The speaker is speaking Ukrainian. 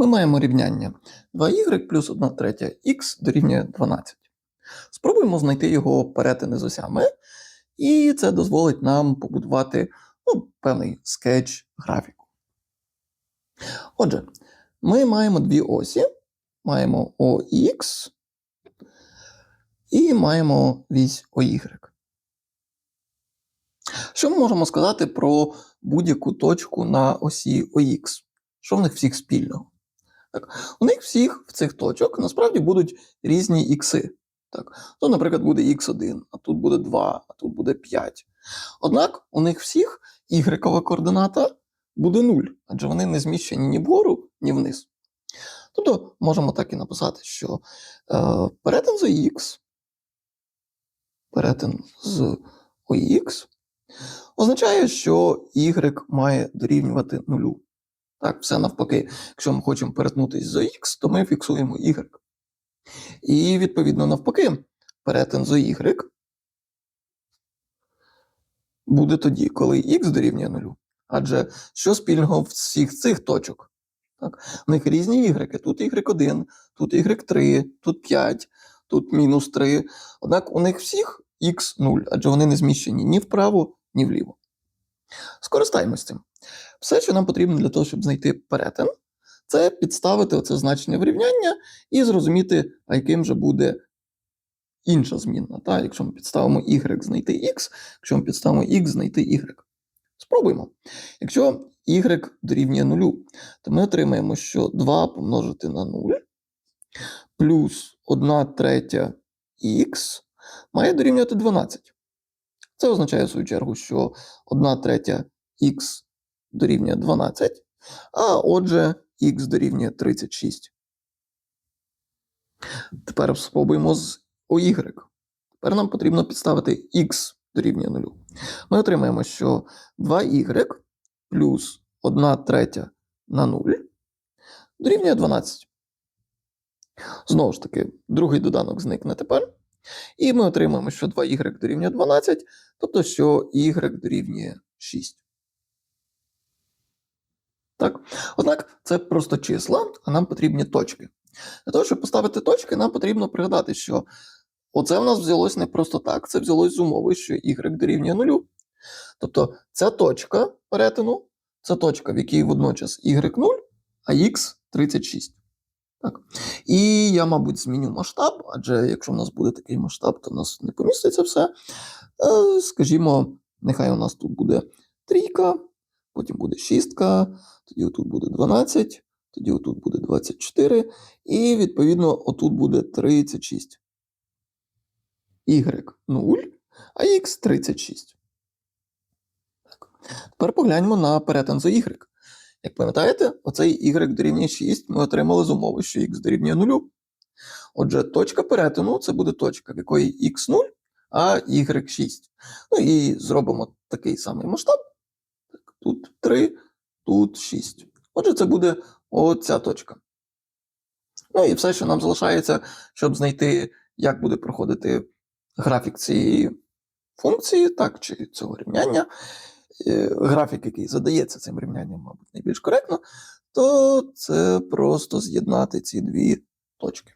Ми маємо рівняння 2y плюс 1 третя х дорівнює 12. Спробуємо знайти його перетини з осями, і це дозволить нам побудувати ну, певний скетч графіку. Отже, ми маємо дві осі, маємо ОХ і маємо вісь ОY. Що ми можемо сказати про будь-яку точку на осі ОХ? Що в них всіх спільного? Так, у них всіх в цих точок насправді будуть різні ікси. Так, то, наприклад, буде x1, а тут буде 2, а тут буде 5. Однак у них всіх ігрекова координата буде 0, адже вони не зміщені ні вгору, ні вниз. Тобто можемо так і написати, що е, перетин з ОХ, перетин з ОХ означає, що y має дорівнювати нулю. Так, все навпаки, якщо ми хочемо перетнутися з х, то ми фіксуємо y. І відповідно навпаки, перетин з y буде тоді, коли х дорівнює нулю. Адже що спільного в всіх цих точок? Так, У них різні y. Тут y1, тут y3, тут 5, тут мінус 3. Однак у них всіх х 0, адже вони не зміщені ні вправо, ні вліво. Скористаємось цим. Все, що нам потрібно для того, щоб знайти перетин, це підставити оце значення в рівняння і зрозуміти, а яким же буде інша змінна. Та? Якщо ми підставимо y знайти x, якщо ми підставимо x знайти y. Спробуємо. Якщо y дорівнює 0, то ми отримаємо, що 2 помножити на 0 плюс 1 третя х має дорівнювати 12. Це означає, в свою чергу, що 1 третя х дорівнює 12, а отже, х дорівнює 36. Тепер спробуємо з OY. Тепер нам потрібно підставити х дорівнює 0. Ми отримаємо, що 2y плюс 1 третя на 0 дорівнює 12. Знову ж таки, другий доданок зникне тепер. І ми отримаємо, що 2y дорівнює 12, тобто, що y дорівнює 6. Так? Однак це просто числа, а нам потрібні точки. Для того, щоб поставити точки, нам потрібно пригадати, що оце в нас взялось не просто так, це взялось з умови, що y дорівнює 0. Тобто ця точка перетину це точка, в якій водночас y 0, а x 36. Так. І я, мабуть, зміню масштаб, адже якщо в нас буде такий масштаб, то в нас не поміститься все. Е, Скажімо, нехай у нас тут буде трійка, потім буде шістка, тоді отут буде 12, тоді отут буде 24, і відповідно отут буде 36. Y 0, а X 36. Так. Тепер погляньмо на перетин за Y. Як пам'ятаєте, оцей y дорівнює 6 ми отримали з умови, що x дорівнює 0. Отже, точка перетину це буде точка, в якої x 0, а y 6. Ну і зробимо такий самий масштаб. Тут 3, тут 6. Отже, це буде оця точка. Ну і все, що нам залишається, щоб знайти, як буде проходити графік цієї функції, так, чи цього рівняння. Е, графік, який задається цим рівнянням, мабуть, найбільш коректно, то це просто з'єднати ці дві точки.